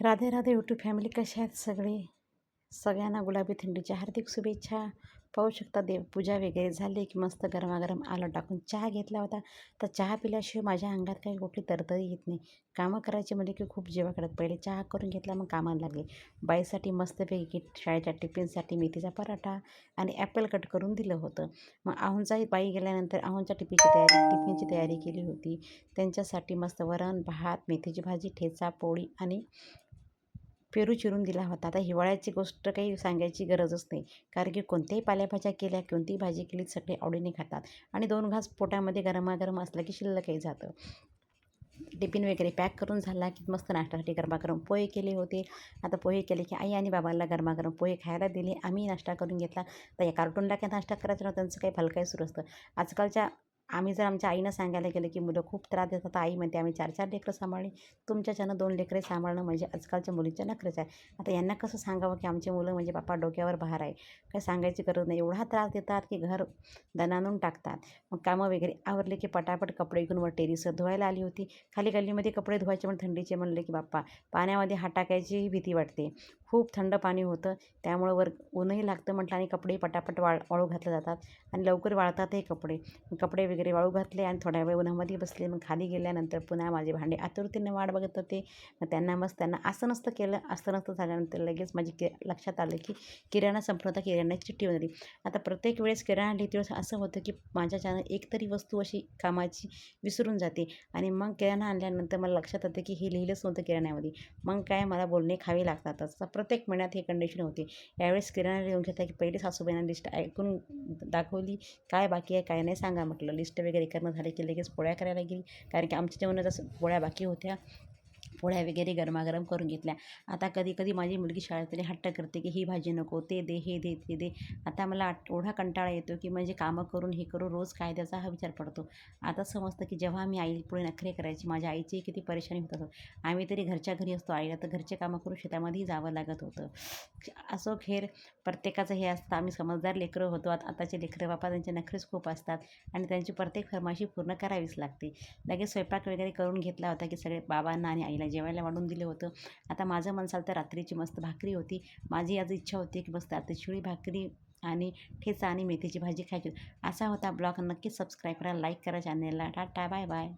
Radhe Radhe YouTube family कशा आहेत सगळे? सगळ्यांना गुलाबी थंडीच्या हार्दिक शुभेच्छा. पाहू शकता देवपूजा वगैरे झाली की मस्त गरमागरम आलं टाकून चहा घेतला होता. तर चहा पिल्याशिवाय माझ्या अंगात काही कुठली तरतरी येत नाही. कामं करायची म्हणजे की खूप जेव्हा करत पहिले चहा करून घेतला मग कामाला लागले. बाईसाठी मस्तपैकी शाळेच्या टिफिनसाठी मेथीचा पराठा आणि ॲपल कट करून दिलं होतं. मग आहूंचाही बाई गेल्यानंतर आहूंच्या टिफिनची तयारी टिफिनची तयारी केली होती. त्यांच्यासाठी मस्त वरण भात मेथीची भाजी ठेचा पोळी आणि पेरू चिरून दिला होता. आता हिवाळ्याची गोष्ट काही सांगायची गरजच नाही. कारण की कोणत्याही पालेभाज्या केल्या कोणतीही भाजी केली सगळे आवडीने खातात. आणि दोन घास पोटामध्ये गरमागरम असलं की शिल्लकही जातं. टिफिन वगैरे पॅक करून झाला की मस्त नाश्त्यासाठी गरमागरम पोहे केले होते. आता पोहे केले की आई आणि बाबांना गरमागरम पोहे खायला दिले. आम्ही नाश्ता करून घेतला. तर या कार्टूनला काय नाश्ता करायचा? नव्हतं त्यांचं काही भलकाही सुरू असतं. आजकालच्या आम्ही जर आमच्या आईनं सांगायला गेलं की मुलं खूप त्रास देतात तर आई म्हणते आम्ही चार चार लेकरं सांभाळली. तुमच्याच्यानं दोन लेकरे सांभाळणं म्हणजे आजकालच्या मुलींच्या नखरेच आहे. आता यांना कसं सांगावं की आमचे मुलं म्हणजे बापा डोक्यावर भार आहे. काय सांगायची गरज नाही. एवढा त्रास देतात की घर दणानून टाकतात. मग कामं वगैरे आवरले की पटापट कपडे घेऊन वर टेरिसवर धुवायला आली होती. खाली गल्लीमध्ये कपडे धुवायचे पण थंडीचे म्हणले की बाप्पा पाण्यामध्ये हा टाकायचीही भीती वाटते. खूप थंड पाणी होतं. त्यामुळं वर ऊनही लागतं म्हटलं आणि कपडे पटापट वाळ वाळू घातले जातात आणि लवकर वाळतातही कपडे. कपडे वगैरे वाळू घातले आणि थोड्या वेळ उन्हामध्ये बसले. मग खाली गेल्यानंतर पुन्हा माझे भांडे आतुरतेने वाट बघत होते. मग त्यांना मस्त त्यांना असं नसतं केलं. असं नसतं झाल्यानंतर लगेच माझी कि लक्षात आलं की किराणा संपला होता किराण्याची चिठ्ठी बनली. आता प्रत्येक वेळेस किराणा लिहिते वेळेस असं होतं की माझ्याच्यानं एक तरी वस्तू अशी कामाची विसरून जाते. आणि मग किराणा आणल्यानंतर मला लक्षात येतं की हे लिहिलंच नव्हतं किराण्यामध्ये. मग काय मला बोलणे खावे लागतातच असं प्रत्येक महिन्यात ही कंडिशन होती. यावेळेस किराणा लिहून घेता की पहिले सासूबाईंना लिस्ट ऐकून दाखवली. काय बाकी आहे काय नाही सांगा म्हटलं. लिस्ट वगैरे करणं झाले की लगेच पोळ्या करायला गेली. कारण की आमच्या जेवणाच्या पोळ्या बाकी होत्या. पोळ्या वगैरे गरमागरम करून घेतल्या. आता कधी कधी माझी मुलगी शाळेतली हट्ट करते की ही भाजी नको ते दे हे दे ते दे. आता मला एवढा कंटाळा येतो की म्हणजे कामं करून हे करू रोज कायद्याचा हा विचार पडतो. आता समजतं की जेव्हा मी आई पुढे नखरे करायची माझ्या आईची किती परेशानी होत असत आम्ही तरी घरच्या घरी असतो आईला तर घरचे कामं करून शेतामध्येही जावं लागत होतं. असो खेर प्रत्येकाचं हे असतं. आम्ही समजदार लेकरं होतो. आताचे लेकरं बापा त्यांचे नखरेच खूप असतात आणि त्यांची प्रत्येक फरमाशी पूर्ण करावीच लागते. लगेच स्वयंपाक वगैरे करून घेतला होता की सगळे बाबांना आणि आईला जेवायला वाढून दिलं होतं. आता माझं म्हणसाल तर रात्रीची मस्त भाकरी होती. माझी आज इच्छा होती की मस्त आता शिळी भाकरी आणि ठेचा आणि मेथीची भाजी खायची. असा होता ब्लॉग. नक्की सबस्क्राईब करा लाईक करा चॅनेलला टाटा बाय बाय